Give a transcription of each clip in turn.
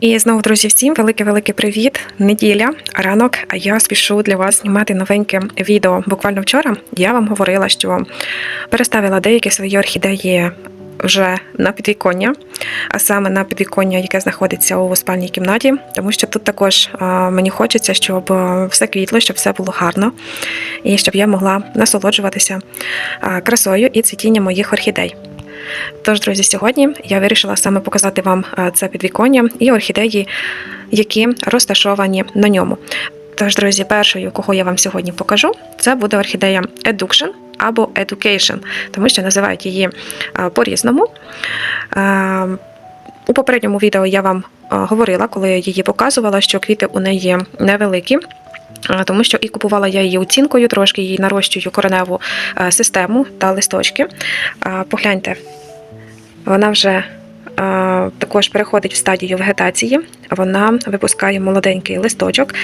І знову, друзі, всім великий-великий привіт! Неділя, ранок. А я спішу для вас знімати новеньке відео. Буквально вчора я вам говорила, що переставила деякі свої орхідеї вже на підвіконня, а саме на підвіконня, яке знаходиться у спальній кімнаті, тому що тут також мені хочеться, щоб все квітло, щоб все було гарно, і щоб я могла насолоджуватися красою і цвітінням моїх орхідей. Тож, друзі, сьогодні я вирішила саме показати вам е, це підвіконня і орхідеї, які розташовані на ньому. Тож, друзі, першою, кого я вам сьогодні покажу, це буде орхідея Eduction або Education, тому що називають її е, по-різному. Е, У попередньому відео я вам говорила, коли я її показувала, що квіти у неї невеликі. Тому що і купувала я її оцінкою, трошки її нарощую кореневу систему та листочки. Погляньте, вона вже е, також переходить в стадію вегетації. Вона випускає молоденький листочок.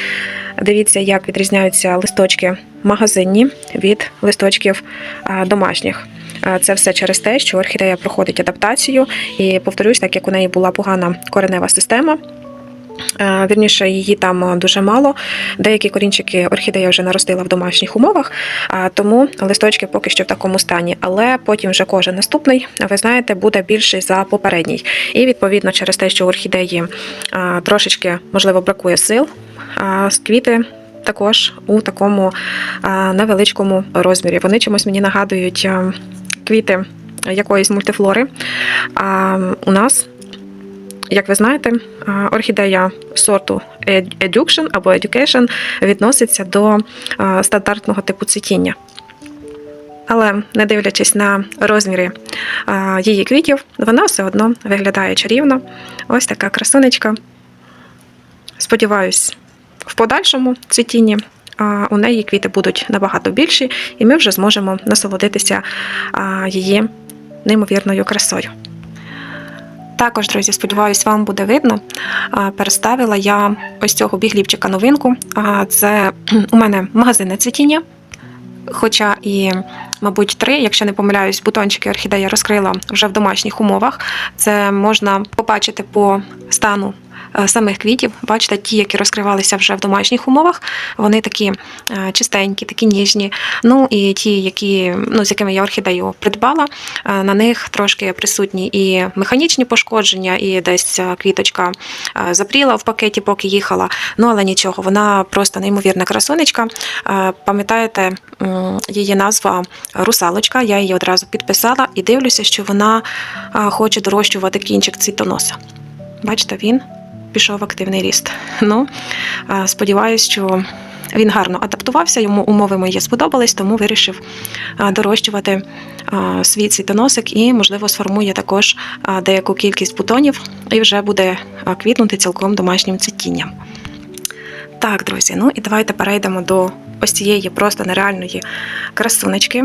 Дивіться, як відрізняються листочки магазинні від листочків е, домашніх. Е, Це все через те, що орхідея проходить адаптацію, і повторюсь, так як у неї була погана коренева система. Е, Вірніше, її там дуже мало. Деякі корінчики орхідея вже наростила в домашніх умовах, тому листочки поки що в такому стані. Але потім вже кожен наступний, ви знаєте, буде більший за попередній. І відповідно через те, що орхідеї трошечки можливо бракує сил, квіти. Також у такому невеличкому розмірі. Вони чомусь мені нагадують квіти якоїсь мультифлори. А у нас як ви знаєте, орхідея сорту Ed- Education або Education відноситься до стандартного типу цвітіння. Але не дивлячись на розміри її квітів, вона все одно виглядає чарівно. Ось така красунечка. Сподіваюсь, в подальшому цвітінні у неї квіти будуть набагато більші, і ми вже зможемо насолодитися її неймовірною красою. Також, друзі, сподіваюсь, вам буде видно. Переставила я ось цього бігліпчика новинку. Це у мене магазинне цвітіння. Хоча і, мабуть, три, якщо не помиляюсь, бутончики орхідея розкрила вже в домашніх умовах. Це можна побачити по стану самих квітів. Бачите, ті, які розкривалися вже в домашніх умовах, вони такі е, чистенькі, такі ніжні. Ну і ті, які, ну, з якими я орхідею придбала, е, на них трошки присутні і механічні пошкодження, і десь е, квіточка е, запріла в пакеті, поки їхала. Ну але нічого, вона просто неймовірна красунечка. Е, Пам'ятаєте, її назва русалочка. Я її одразу підписала і дивлюся, що вона е, хоче дорощувати кінчик цвітоноса. Бачите, він пішов активний ріст. Ну, е, сподіваюсь, що він гарно адаптувався, йому умови мої сподобались, тому вирішив е, дорощувати е, свій цвітоносик і, можливо, сформує також деяку кількість бутонів і вже буде квітнути цілком домашнім цвітінням. Так, друзі, ну і давайте перейдемо до ось цієї просто нереальної красунечки.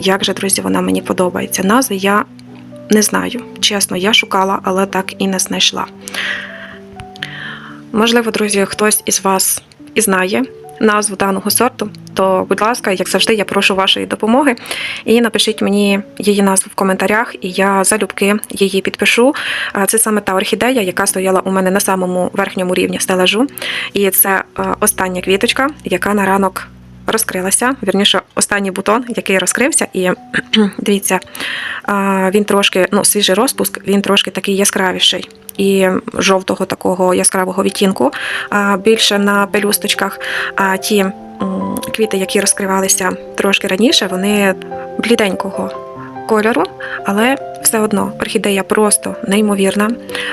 Як же, друзі, вона мені подобається. Назви я не знаю. Чесно, я шукала, але так і не знайшла. Можливо, друзі, хтось із вас і знає назву даного сорту, то, будь ласка, як завжди, я прошу вашої допомоги. І напишіть мені її назву в коментарях, і я залюбки її підпишу. Це саме та орхідея, яка стояла у мене на самому верхньому рівні стелажу. І це е, остання квіточка, яка на ранок розкрилася. Вірніше, останній бутон, який розкрився, і дивіться, він трошки, ну, свіжий розпуск, він трошки такий яскравіший. І жовтого такого яскравого відтінку більше на пелюсточках. А ті квіти, які розкривалися трошки раніше, вони бліденького кольору, але все одно орхідея просто неймовірна.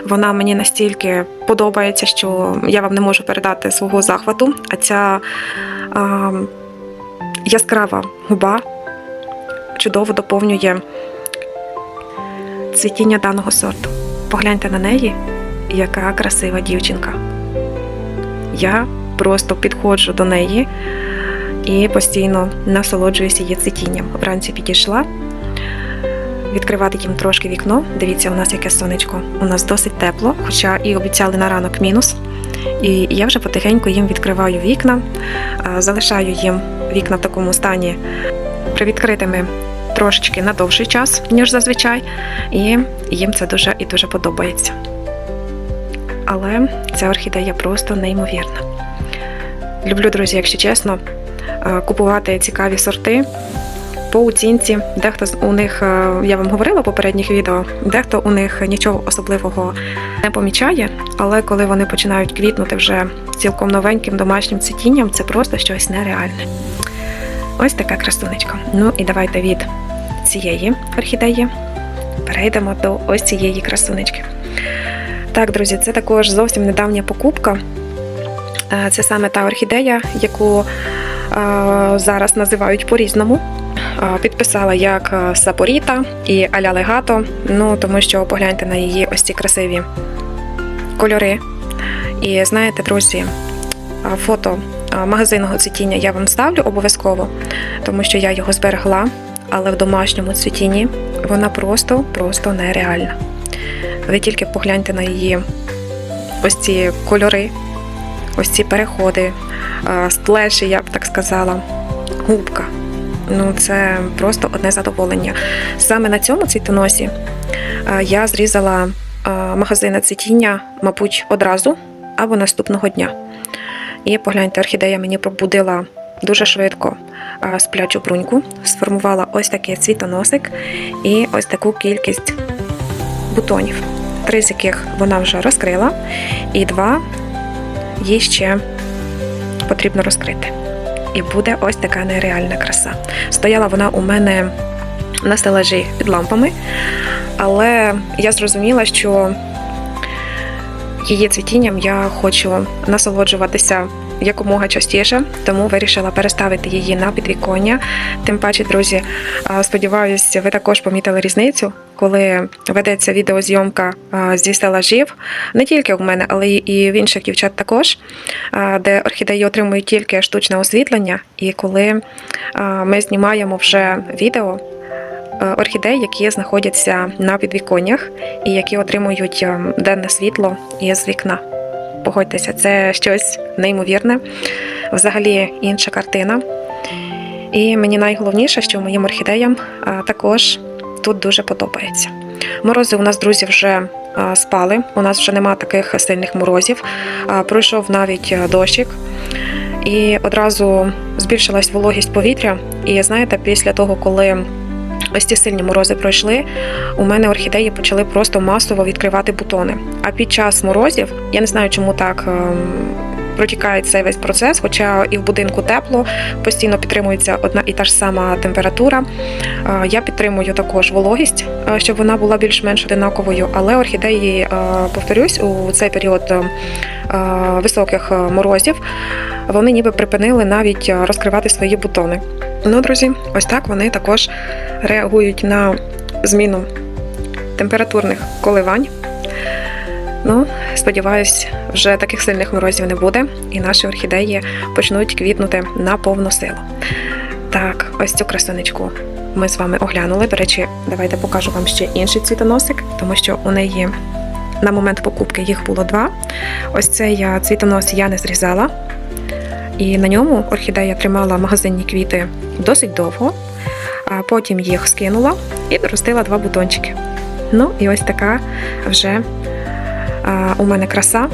Вона мені настільки подобається, що я вам не можу передати свого захвату. А ця а, яскрава губа чудово доповнює цвітіння даного сорту. Погляньте на неї, яка красива дівчинка. Я просто підходжу до неї і постійно насолоджуюся її цвітінням. Вранці підійшла. Відкривати їм трошки вікно. Дивіться, у нас яке сонечко. У нас досить тепло, хоча і обіцяли на ранок мінус. І я вже потихеньку їм відкриваю вікна, залишаю їм вікна в такому стані привідкритими трошечки на довший час, ніж зазвичай, і їм це дуже і дуже подобається. але ця орхідея просто неймовірна. Люблю, друзі, якщо чесно, е, купувати цікаві сорти по оцінці. Дехто з- у них, е, я вам говорила в попередніх відео, дехто у них нічого особливого не помічає, але коли вони починають квітнути вже цілком новеньким домашнім цвітінням, це просто щось нереальне. Ось така красунечка. Ну і давайте від цієї орхідеї перейдемо до ось цієї красунечки. Так, друзі, це також зовсім недавня покупка. Е, Це саме та орхідея, яку е, зараз називають по-різному. Підписала як е, Сапоріта і Аля Легато. Ну тому що погляньте на її ось ці красиві кольори. І знаєте, друзі, е, фото е, магазинного цвітіння я вам ставлю обов'язково, тому що я його зберегла, але в домашньому цвітінні вона просто, просто нереальна. Ви тільки погляньте на її ось ці кольори, ось ці переходи, сплеші, я б так сказала, губка. Ну, це просто одне задоволення. Саме на цьому цвітоносі е, я зрізала е, магазини цвітіння, мабуть, одразу або наступного дня. І погляньте, орхідея мені пробудила дуже швидко е, сплячу бруньку, сформувала ось такий цвітоносик і ось таку кількість бутонів, три з яких вона вже розкрила, і два їй ще потрібно розкрити. І буде ось така нереальна краса. Стояла вона у мене на стелажі під лампами, але я зрозуміла, що її цвітінням я хочу насолоджуватися якомога частіше, тому вирішила переставити її на підвіконня. Тим паче, друзі, сподіваюся, ви також помітили різницю, коли ведеться відеозйомка зі стелажів, не тільки у мене, але і в інших дівчат також, де орхідеї отримують тільки штучне освітлення, і коли ми знімаємо вже відео. Орхідей, які знаходяться на підвіконнях і які отримують денне світло із вікна. Погодьтеся, це щось неймовірне, взагалі інша картина. І мені найголовніше, що моїм орхідеям також тут дуже подобається. Морози у нас, друзі, вже спали. У нас вже нема таких сильних морозів. Пройшов навіть дощик. І одразу збільшилась вологість повітря. І знаєте, після того, коли ось ці сильні морози пройшли, у мене орхідеї почали просто масово відкривати бутони. А під час морозів я не знаю, чому так. ем, Протікає цей весь процес, хоча і в будинку тепло, постійно підтримується одна і та ж сама температура. Е, Я підтримую також вологість, е, щоб вона була більш-менш одинаковою. Але орхідеї, е, повторюсь, у цей період е, високих морозів вони ніби припинили навіть розкривати свої бутони. Ну, друзі, ось так вони також реагують на зміну температурних коливань. Ну, сподіваюсь, вже таких сильних морозів не буде, і наші орхідеї почнуть квітнути на повну силу. Так, ось цю красунечку ми з вами оглянули. До речі, давайте покажу вам ще інший цвітоносик, тому що у неї на момент покупки їх було два. Ось цей цвітонос я не зрізала, і на ньому орхідея тримала магазинні квіти досить довго, а потім їх скинула і доростила два бутончики. Ну і ось така вже у мене краса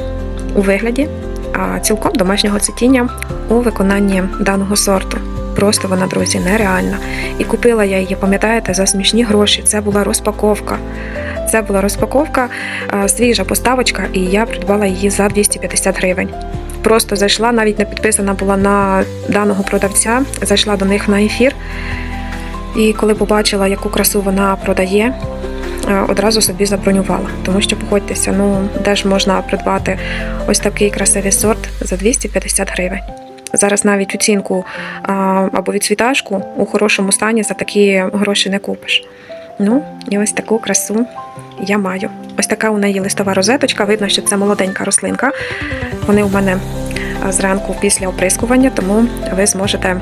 у вигляді цілком домашнього цвітіння у виконанні даного сорту. Просто вона, друзі, нереальна. І купила я її, пам'ятаєте, за смішні гроші. Це була розпаковка. Це була розпаковка, свіжа поставочка, і я придбала її за 250 гривень. Просто зайшла, навіть не підписана була на даного продавця, зайшла до них на ефір. І коли побачила, яку красу вона продає, е, одразу собі забронювала. Тому що погодьтеся, ну де ж можна придбати ось такий красивий сорт за 250 гривень. Зараз навіть оцінку або відцвіташку у хорошому стані за такі гроші не купиш. Ну, і ось таку красу я маю. Ось така у неї листова розеточка. Видно, що це молоденька рослинка. Вони у мене зранку після оприскування, тому ви зможете е,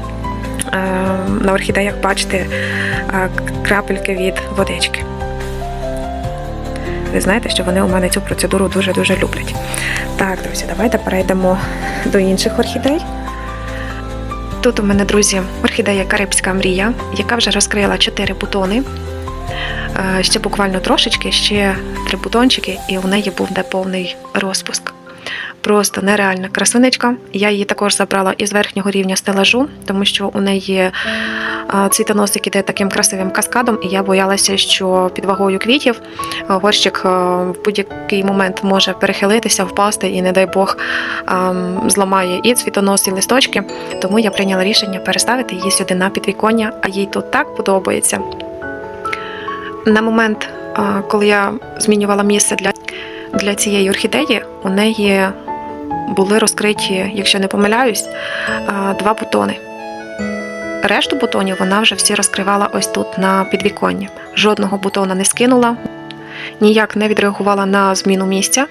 на орхідеях бачити е, крапельки від водички. Ви знаєте, що вони у мене цю процедуру дуже-дуже люблять. Так, друзі, давайте перейдемо до інших орхідей. Тут у мене, друзі, орхідея Карибська мрія, яка вже розкрила 4 бутони. Е, Ще буквально трошечки, ще три бутончики, і у неї буде повний розпуск. Просто нереальна красунечка. Я її також забрала із верхнього рівня стелажу, тому що у неї а, цвітоносик іде таким красивим каскадом, і я боялася, що під вагою квітів горщик в будь-який момент може перехилитися, впасти і, не дай Бог, зламає і цвітонос, і листочки. Тому я прийняла рішення переставити її сюди на підвіконня, а їй тут так подобається. На момент, коли я змінювала місце для, для цієї орхідеї, у неї були розкриті, якщо не помиляюсь, два бутони. Решту бутонів вона вже всі розкривала ось тут на підвіконні. Жодного бутона не скинула, ніяк не відреагувала на зміну місця.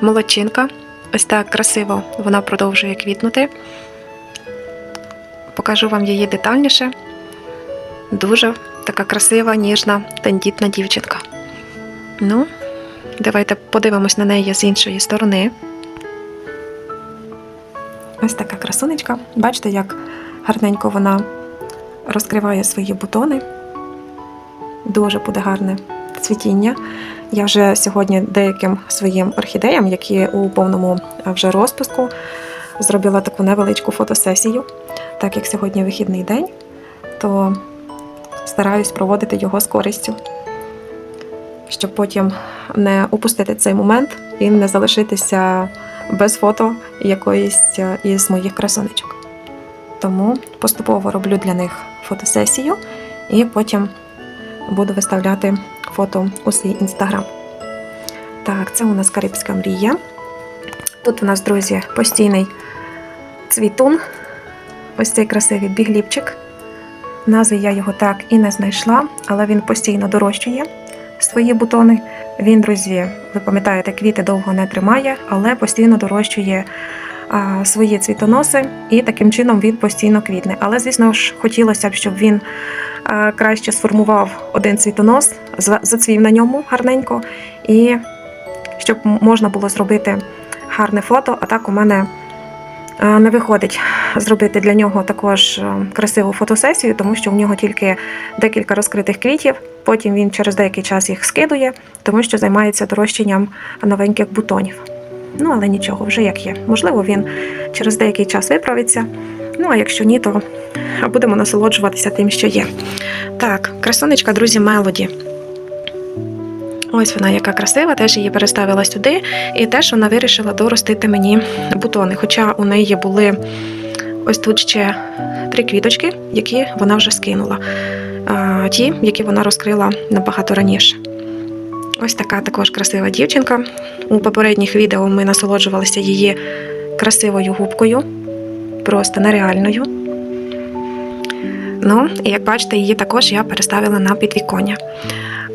Молодчинка. Ось так красиво вона продовжує квітнути. Покажу вам її детальніше. Дуже така красива, ніжна, тендітна дівчинка. Ну, давайте подивимось на неї з іншої сторони. Ось така красунечка. Бачите, як гарненько вона розкриває свої бутони. Дуже буде гарне цвітіння. Я вже сьогодні деяким своїм орхідеям, які у повному вже розпуску, зробила таку невеличку фотосесію. Так як сьогодні вихідний день, то стараюсь проводити його з користю, щоб потім не упустити цей момент і не залишитися без фото якоїсь е, із моїх красунечок. Тому поступово роблю для них фотосесію і потім буду виставляти фото у свій інстаграм. Так, це у нас Карибська мрія. Тут у нас, друзі, постійний цвітун. Ось цей красивий бігліпчик. Назви я його так і не знайшла, але він постійно дорощує свої бутони. Він, друзі, ви пам'ятаєте, квіти довго не тримає, але постійно дорощує а, свої цвітоноси, і таким чином він постійно квітне. Але, звісно ж, хотілося б, щоб він а, краще сформував один цвітонос, зацвів на ньому гарненько, і щоб можна було зробити гарне фото. А так у мене не виходить зробити для нього також е, красиву фотосесію, тому що в нього тільки декілька розкритих квітів. Потім він через деякий час їх скидує, тому що займається дорощенням новеньких бутонів. Ну, але нічого, вже як є. Можливо, він через деякий час виправиться. Ну, а якщо ні, то будемо насолоджуватися тим, що є. Так, красунечка, друзі, Мелоді. Ось вона яка красива, теж її переставила сюди, і теж вона вирішила доростити мені бутони. Хоча у неї були ось тут ще три квіточки, які вона вже скинула. Ті, які вона розкрила набагато раніше. Ось така також красива дівчинка. У попередніх відео ми насолоджувалися її красивою губкою, просто нереальною. Ну, і як бачите, її також я переставила на підвіконня.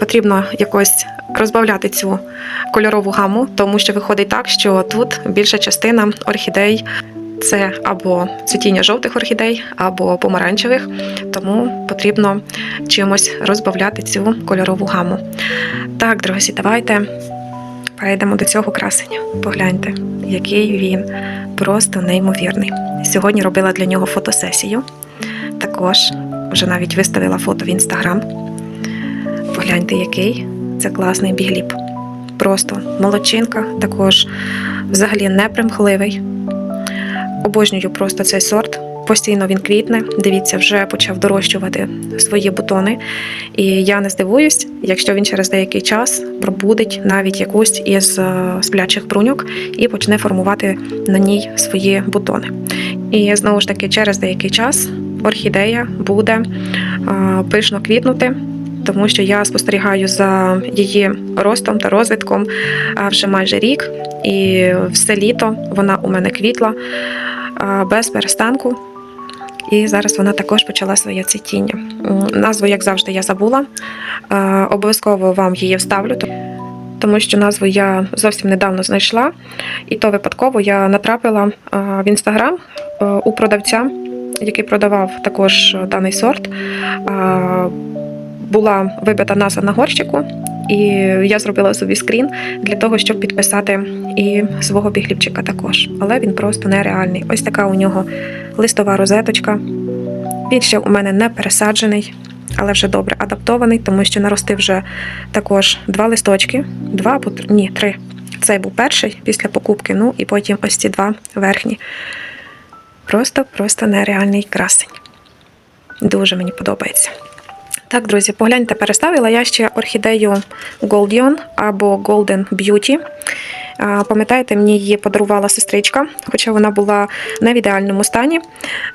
Потрібно якось розбавляти цю кольорову гаму, тому що виходить так, що тут більша частина орхідей це або цвітіння жовтих орхідей, або помаранчевих, тому потрібно чимось розбавляти цю кольорову гаму. Так, друзі, давайте перейдемо до цього красення. Погляньте, який він просто неймовірний. Сьогодні робила для нього фотосесію. Також вже навіть виставила фото в інстаграм. Погляньте, який це класний бігліп. Просто молодчинка, також взагалі непримхливий. Обожнюю просто цей сорт. Постійно він квітне. Дивіться, вже почав дорощувати свої бутони. І я не здивуюсь, якщо він через деякий час пробудить навіть якусь із е, сплячих бруньок і почне формувати на ній свої бутони. І знову ж таки, через деякий час орхідея буде е, пишно квітнути. Тому що я спостерігаю за її ростом та розвитком вже майже рік, і все літо вона у мене квітла без перестанку. І зараз вона також почала своє цвітіння. Назву, як завжди, я забула. Е, Обов'язково вам її вставлю, тому що назву я зовсім недавно знайшла, і то випадково я натрапила е, в інстаграм е, у продавця, який продавав також даний сорт. Була вибита назва на горщику, і я зробила собі скрін для того, щоб підписати і свого бігліпчика також. Але він просто нереальний. Ось така у нього листова розеточка. Він ще у мене не пересаджений. але вже добре адаптований, тому що наростив вже також два листочки, два або ні, три. Цей був перший після покупки, ну і потім ось ці два верхні. Просто, просто нереальний красень. Дуже мені подобається. Так, друзі, погляньте, переставила я ще орхідею Goldion або Golden Beauty. Пам'ятаєте, мені її подарувала сестричка, хоча вона була не в ідеальному стані.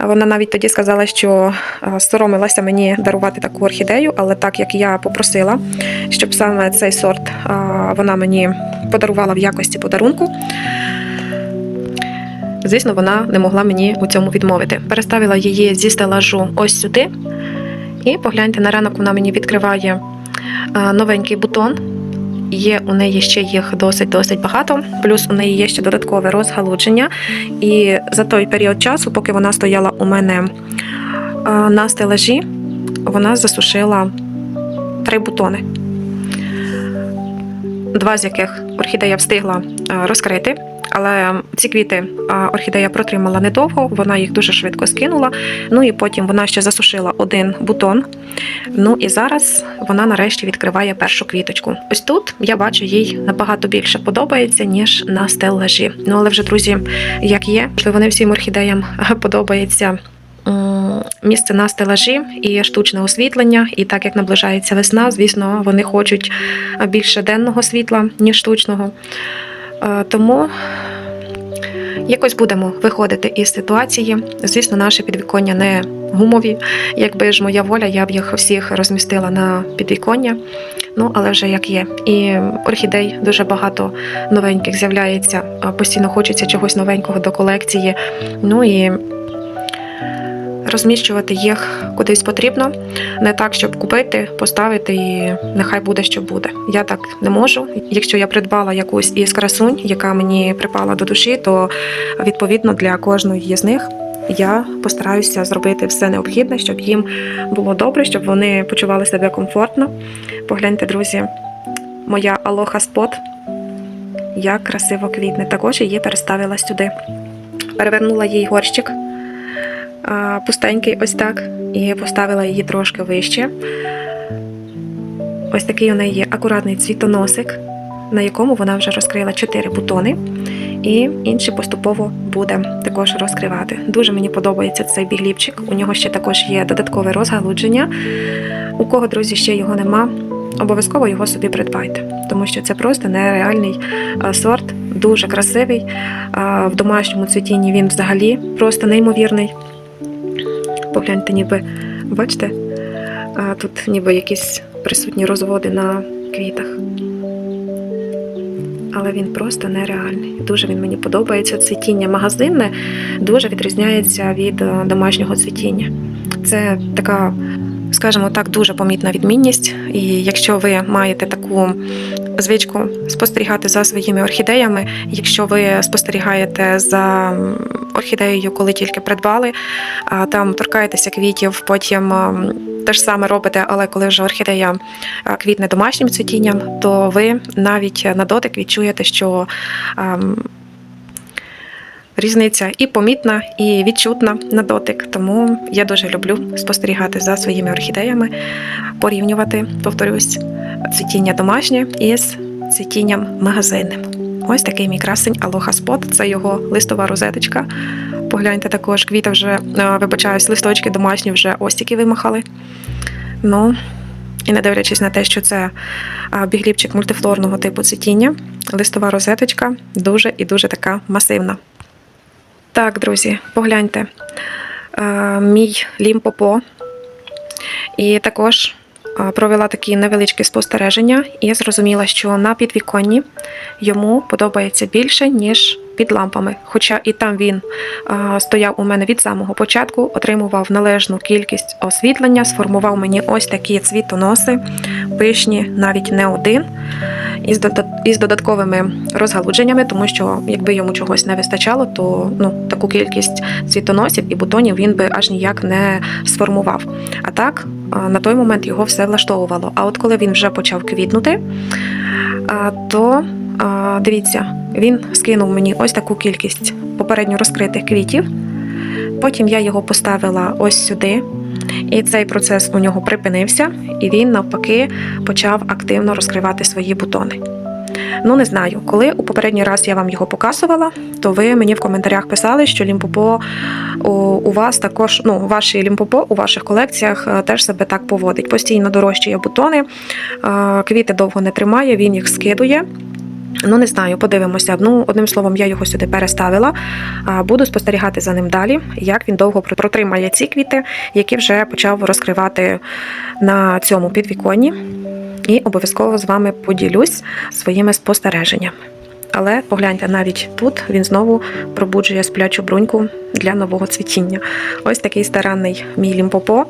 Вона навіть тоді сказала, що соромилася мені дарувати таку орхідею, але так як я попросила, щоб саме цей сорт вона мені подарувала в якості подарунку. Звісно, вона не могла мені у цьому відмовити. Переставила її зі стелажу ось сюди. І погляньте, на ранок вона мені відкриває новенький бутон. Є у неї ще їх досить-досить багато, плюс у неї є ще додаткове розгалудження. І за той період часу, поки вона стояла у мене на стелажі, вона засушила три бутони. Два з яких орхідея встигла розкрити. Але ці квіти орхідея протримала недовго, вона їх дуже швидко скинула. Ну і потім вона ще засушила один бутон. Ну і зараз вона нарешті відкриває першу квіточку. Ось тут я бачу, їй набагато більше подобається, ніж на стеллажі. Ну але вже, друзі, як є, можливо, не всім орхідеям подобається. Місце на стелажі і штучне освітлення, і так як наближається весна, звісно, вони хочуть більше денного світла, ніж штучного. Е, Тому якось будемо виходити із ситуації. Звісно, наші підвіконня не гумові. Якби ж моя воля, я б їх всіх розмістила на підвіконня. Ну, але вже як є. І орхідей дуже багато новеньких з'являється. Постійно хочеться чогось новенького до колекції. Ну і розміщувати їх кудись потрібно. Не так, щоб купити, поставити і нехай буде, що буде. Я так не можу. Якщо я придбала якусь із красунь, яка мені припала до душі, то відповідно для кожної з них я постараюся зробити все необхідне, щоб їм було добре, щоб вони почували себе комфортно. Погляньте, друзі, моя Алоха Спот. Як красиво квітне. Також її переставила сюди. Перевернула їй горщик пустенький, ось так, і поставила її трошки вище. Ось такий у неї є акуратний цвітоносик, на якому вона вже розкрила 4 бутони, і інші поступово буде також розкривати. Дуже мені подобається цей бігліпчик. У нього ще також є додаткове розгалудження. У кого, друзі, ще його нема, обов'язково його собі придбайте, тому що це просто нереальний сорт, дуже красивий. В домашньому цвітінні він взагалі просто неймовірний. Погляньте, ніби, бачите, тут ніби якісь присутні розводи на квітах. Але він просто нереальний. Дуже він мені подобається. Цвітіння магазинне дуже відрізняється від е, домашнього цвітіння. Це така, скажімо так, дуже помітна відмінність. І якщо ви маєте таку звичку спостерігати за своїми орхідеями, якщо ви спостерігаєте за орхідеєю, коли тільки придбали, там торкаєтеся квітів, потім те ж саме робите, але коли вже орхідея квітне домашнім цвітінням, то ви навіть на дотик відчуєте, що різниця і помітна, і відчутна на дотик. Тому я дуже люблю спостерігати за своїми орхідеями, порівнювати, повторюсь, цвітіння домашнє із цвітінням магазинним. Ось такий мій красень Алоха Спот. Це його листова розеточка. Погляньте також, квіти вже, вибачаюсь, листочки домашні вже ось тільки вимахали. Ну, і не дивлячись на те, що це бігліпчик мультифлорного типу цвітіння, листова розеточка дуже і дуже така масивна. Так, друзі, погляньте. Мій лімпопо. І також провела такі невеличкі спостереження і зрозуміла, що на підвіконні йому подобається більше, ніж під лампами. Хоча і там він стояв у мене від самого початку, отримував належну кількість освітлення, сформував мені ось такі цвітоноси, пишні, навіть не один, із, додатковими розгалудженнями, тому що якби йому чогось не вистачало, то ну, таку кількість цвітоносів і бутонів він би аж ніяк не сформував. А так, на той момент його все влаштовувало. А от коли він вже почав квітнути, то дивіться, він скинув мені ось таку кількість попередньо розкритих квітів. Потім я його поставила ось сюди. І цей процес у нього припинився, і він навпаки почав активно розкривати свої бутони. Ну, не знаю, коли у попередній раз я вам його показувала, то ви мені в коментарях писали, що лімпопо у, вас також, ну, ваші лімпопо у ваших колекціях е, теж себе так поводить. Постійно дорожчує бутони, е, квіти довго не тримає, він їх скидує. Ну, не знаю, подивимося. Ну, одним словом, я його сюди переставила. Буду спостерігати за ним далі, як він довго протримає ці квіти, які вже почав розкривати на цьому підвіконні. І обов'язково з вами поділюсь своїми спостереженнями. Але погляньте, навіть тут він знову пробуджує сплячу бруньку для нового цвітіння. Ось такий старанний мій лімпопо.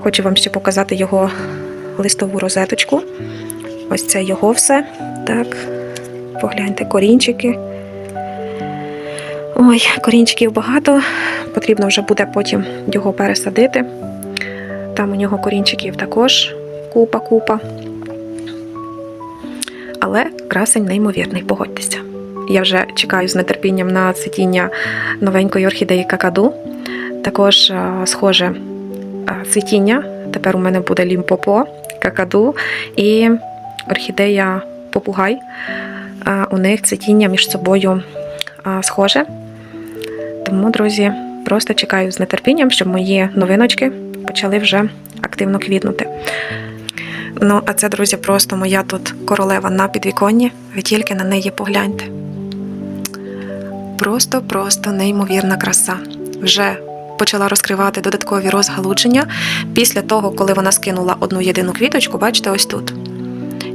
Хочу вам ще показати його листову розеточку. Ось це його все. Так, погляньте, корінчики. Ой, корінчиків багато. Потрібно вже буде потім його пересадити. Там у нього корінчиків також купа-купа. Але красень неймовірний, погодьтеся. Я вже чекаю з нетерпінням на цвітіння новенької орхідеї какаду. Також схоже цвітіння. Тепер у мене буде лімпопо, какаду і орхідея попугай. У них цвітіння між собою схоже. Тому, друзі, просто чекаю з нетерпінням, щоб мої новиночки почали вже активно квітнути. Ну, а це, друзі, просто моя тут королева на підвіконні. Ви тільки на неї погляньте. Просто-просто неймовірна краса. Вже почала розкривати додаткові розгалудження після того, коли вона скинула одну єдину квіточку, бачите, ось тут.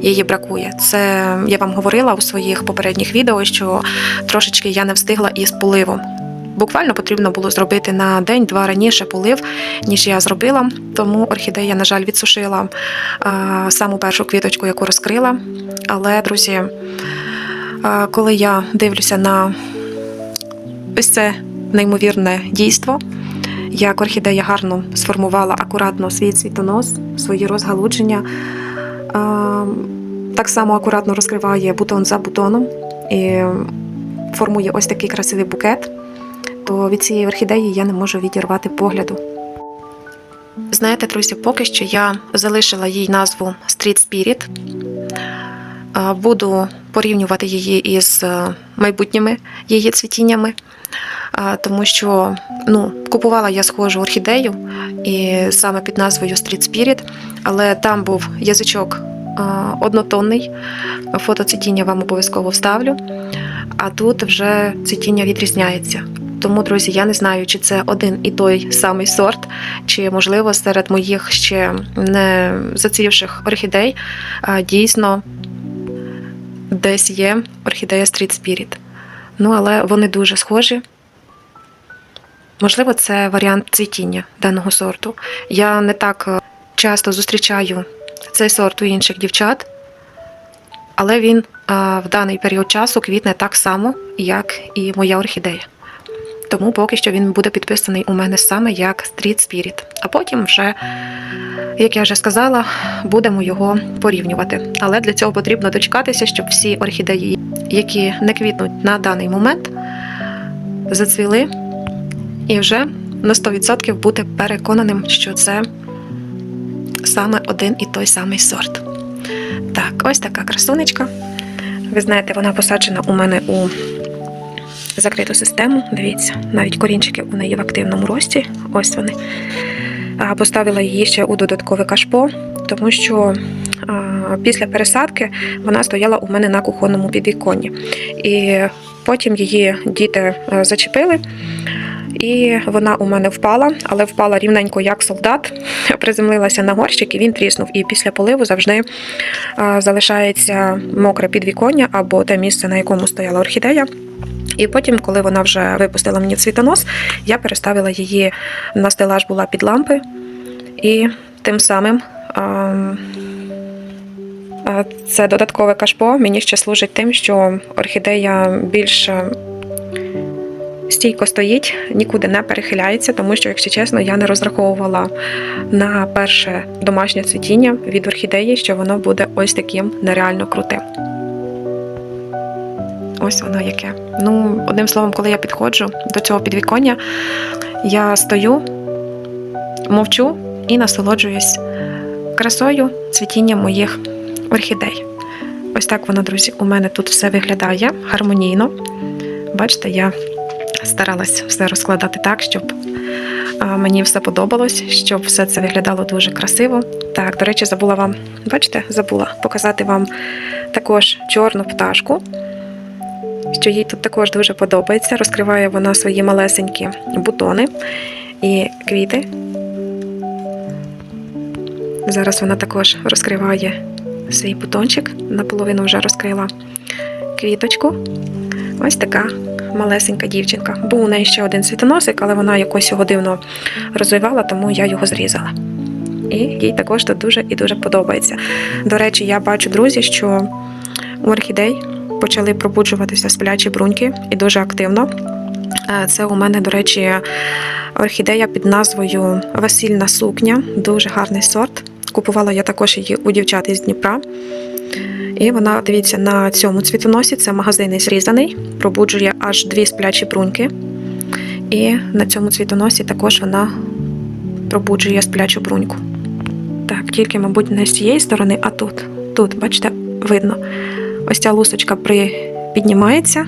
Її бракує. Це я вам говорила у своїх попередніх відео, що трошечки я не встигла із поливом. Буквально потрібно було зробити на день-два раніше полив, ніж я зробила. Тому орхідея, на жаль, відсушила а, саму першу квіточку, яку розкрила. Але, друзі, а, коли я дивлюся на ось це неймовірне дійство, як орхідея гарно сформувала акуратно свій цвітонос, свої розгалудження, так само акуратно розкриває бутон за бутоном і формує ось такий красивий букет то від цієї орхідеї я не можу відірвати погляду. Знаєте, друзі, поки що я залишила їй назву Street Spirit. Буду порівнювати її із е, майбутніми її цвітіннями, тому що ну, купувала я схожу орхідею і саме під назвою Street Spirit, але там був язичок однотонний. Фото цвітіння вам обов'язково вставлю. А тут вже цвітіння відрізняється. Тому, друзі, я не знаю, чи це один і той самий сорт, чи можливо серед моїх ще не зацвівших орхідей дійсно десь є орхідея Street Spirit. Ну, але вони дуже схожі. Можливо, це варіант цвітіння даного сорту. Я не так е, часто зустрічаю цей сорт у інших дівчат, але він в даний період часу квітне так само, як і моя орхідея. Тому поки що він буде підписаний у мене саме як Street Spirit. А потім вже, як я вже сказала, будемо його порівнювати. Але для цього потрібно дочекатися, щоб всі орхідеї, які не квітнуть на даний момент, зацвіли і вже на 100% бути переконаним, що це саме один і той самий сорт. Так, ось така красунечка. Ви знаєте, вона посаджена у мене у закриту систему. Дивіться, навіть корінчики у неї в активному рості. Ось вони. Поставила її ще у додаткове кашпо, тому що після пересадки вона стояла у мене на кухонному підвіконні. І потім її діти е, зачепили. І вона у мене впала, але впала рівненько як солдат, приземлилася на горщик і він тріснув. І після поливу завжди залишається мокре підвіконня або те місце, на якому стояла орхідея. І потім, коли вона вже випустила мені цвітонос, я переставила її на стелаж була під лампи, і тим самим ем, е, це додаткове кашпо мені ще служить тим, що орхідея більш е, стійко стоїть, нікуди не перехиляється, тому що, якщо чесно, я не розраховувала на перше домашнє цвітіння від орхідеї, що воно буде ось таким нереально крутим. Ось воно яке. Ну, одним словом, коли я підходжу до цього підвіконня, я стою, мовчу і насолоджуюсь красою цвітінням моїх орхідей. Ось так воно, друзі, у мене тут все виглядає гармонійно. Бачите, я старалась все розкладати так, щоб мені все подобалось, щоб все це виглядало дуже красиво. Так, до речі, забула вам, бачите, забула показати вам також чорну пташку, що їй тут також дуже подобається. Розкриває вона свої малесенькі бутони і квіти. Зараз вона також розкриває свій бутончик, наполовину вже розкрила квіточку. Ось така малесенька дівчинка. Був у неї ще один світоносик, але вона якось його дивно розвивала, тому я його зрізала. І їй також тут дуже і дуже подобається. До речі, я бачу, друзі, що у орхідей почали пробуджуватися сплячі бруньки і дуже активно. Е, Це у мене, до речі, орхідея під назвою Весільна сукня, дуже гарний сорт. Купувала я також її у дівчат із Дніпра. І вона, дивіться, на цьому цвітоносі це магазинний зрізаний, пробуджує аж дві сплячі бруньки. І на цьому цвітоносі також вона пробуджує сплячу бруньку. Так, тільки, мабуть, не з цієї сторони, а тут. Тут, бачите, видно. Ось ця лусочка піднімається,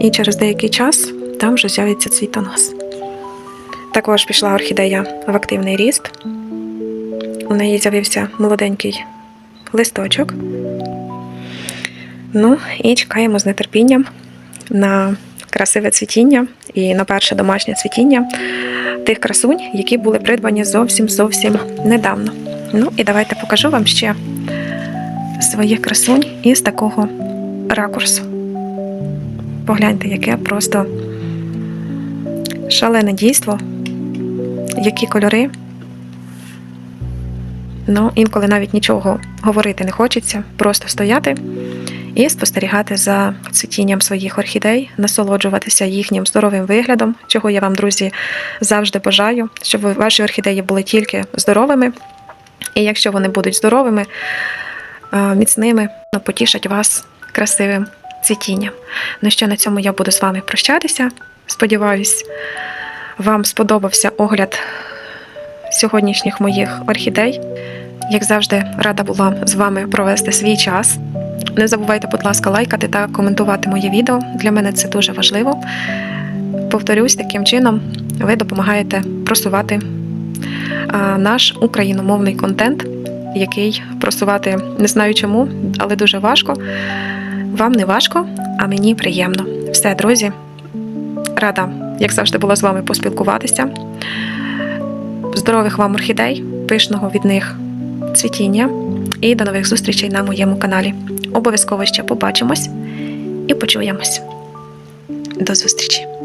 і через деякий час там вже з'явиться цвітонос. Також пішла орхідея в активний ріст. У неї з'явився молоденький листочок. Ну і чекаємо з нетерпінням на красиве цвітіння і на перше домашнє цвітіння тих красунь, які були придбані зовсім зовсім недавно. Ну і давайте покажу вам ще своїх красунь із такого ракурсу. Погляньте, яке просто шалене дійство, які кольори. Ну, інколи навіть нічого говорити не хочеться, просто стояти і спостерігати за цвітінням своїх орхідей, насолоджуватися їхнім здоровим виглядом, чого я вам, друзі, завжди бажаю, щоб ваші орхідеї були тільки здоровими. І якщо вони будуть здоровими, міцними, ну, потішать вас красивим цвітінням. Ну що на цьому я буду з вами прощатися. Сподіваюсь, вам сподобався огляд сьогоднішніх моїх орхідей. Як завжди, рада була з вами провести свій час. Не забувайте, будь ласка, лайкати та коментувати моє відео. Для мене це дуже важливо. Повторюсь, таким чином ви допомагаєте просувати наш україномовний контент, який просувати не знаю чому, але дуже важко. Вам не важко, а мені приємно. Все, друзі, рада, як завжди, була з вами поспілкуватися. Здорових вам орхідей, пишного від них цвітіння і до нових зустрічей на моєму каналі. Обов'язково ще побачимось і почуємось. До зустрічі!